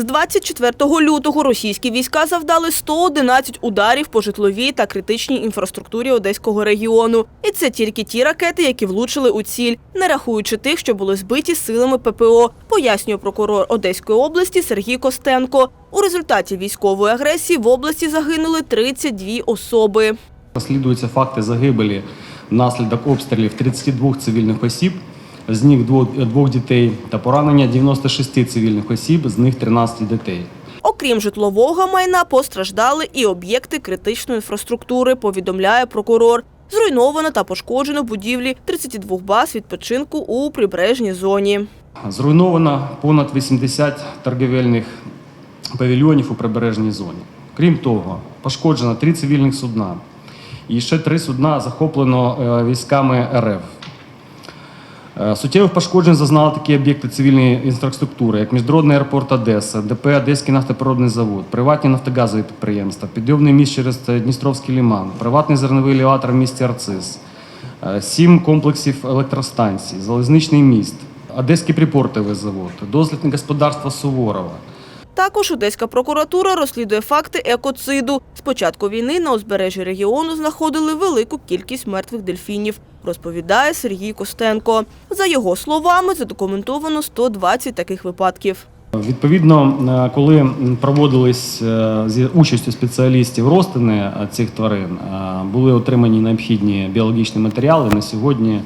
З 24 лютого російські війська завдали 111 ударів по житловій та критичній інфраструктурі Одеського регіону. І це тільки ті ракети, які влучили у ціль, не рахуючи тих, що були збиті силами ППО, пояснює прокурор Одеської області Сергій Костенко. У результаті військової агресії в області загинули 32 особи. Розслідуються факти загибелі внаслідок обстрілів 32 цивільних осіб, з них двох, дітей, та поранення 96 цивільних осіб, з них 13 дітей. Окрім житлового майна, постраждали і об'єкти критичної інфраструктури, повідомляє прокурор. Зруйновано та пошкоджено будівлі 32 баз відпочинку у прибережній зоні. Зруйновано понад 80 торгівельних павільйонів у прибережній зоні. Крім того, пошкоджено три цивільних судна. І ще три судна захоплено е, військами РФ. Е, Суттєвих пошкоджень зазнали такі об'єкти цивільної інфраструктури, як Міжнародний аеропорт Одеса, ДП Одеський нафтопроводний завод, приватні нафтогазові підприємства, підйомний міст через Дністровський ліман, приватний зерновий елеватор в місті Арцис, е, сім комплексів електростанцій, залізничний міст, Одеський припортовий завод, дослідне господарство Суворова. Також Одеська прокуратура розслідує факти екоциду. З початку війни на узбережжі регіону знаходили велику кількість мертвих дельфінів, розповідає Сергій Костенко. За його словами, задокументовано 120 таких випадків. Відповідно, е, коли проводились е, з участю спеціалістів розтини е, цих тварин, були отримані необхідні біологічні матеріали на сьогодні.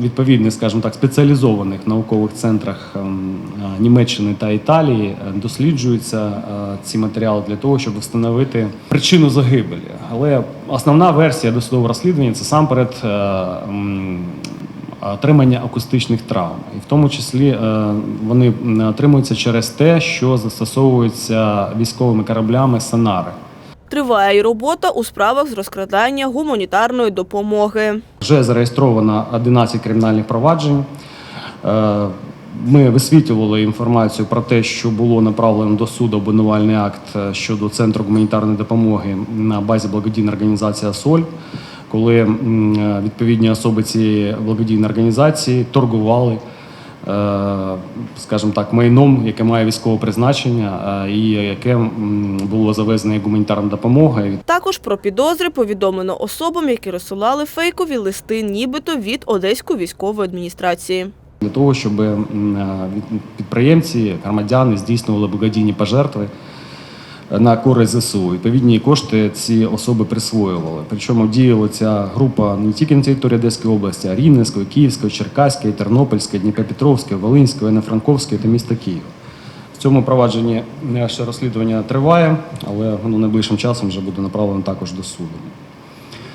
Відповідних, скажімо так, спеціалізованих наукових центрах ем, е, Німеччини та Італії е, досліджуються е, ці матеріали для того, щоб встановити причину загибелі. Але основна версія досудового розслідування це сам перед отримання акустичних травм, і в тому числі вони отримуються через те, що застосовуються військовими кораблями сонари. Триває й робота у справах з розкрадання гуманітарної допомоги. Вже зареєстровано 11 кримінальних проваджень. Е, Ми висвітлювали інформацію про те, що було направлено до суду обвинувальний акт е, щодо центру гуманітарної допомоги на базі благодійної організації «Соль», коли е, відповідні особи цієї благодійної організації торгували, скажімо так, майном, яке має військове призначення, е, і яке було завезено як гуманітарна допомога. Також про підозри повідомлено особам, які розсилали фейкові листи, нібито від Одеської військової адміністрації. для того, щоб е, підприємці, громадяни здійснювали благодійні пожертви на користь ЗСУ. Відповідні кошти ці особи присвоювали. Причому діяла ця група не тільки на території Одеської області, а Рівненської, Київської, Черкаської, Тернопільської, Дніпропетровської, Волинської, Івано-Франковської та міста Києва. В цьому провадженні ще розслідування триває, але воно найближчим часом вже буде направлено також до суду.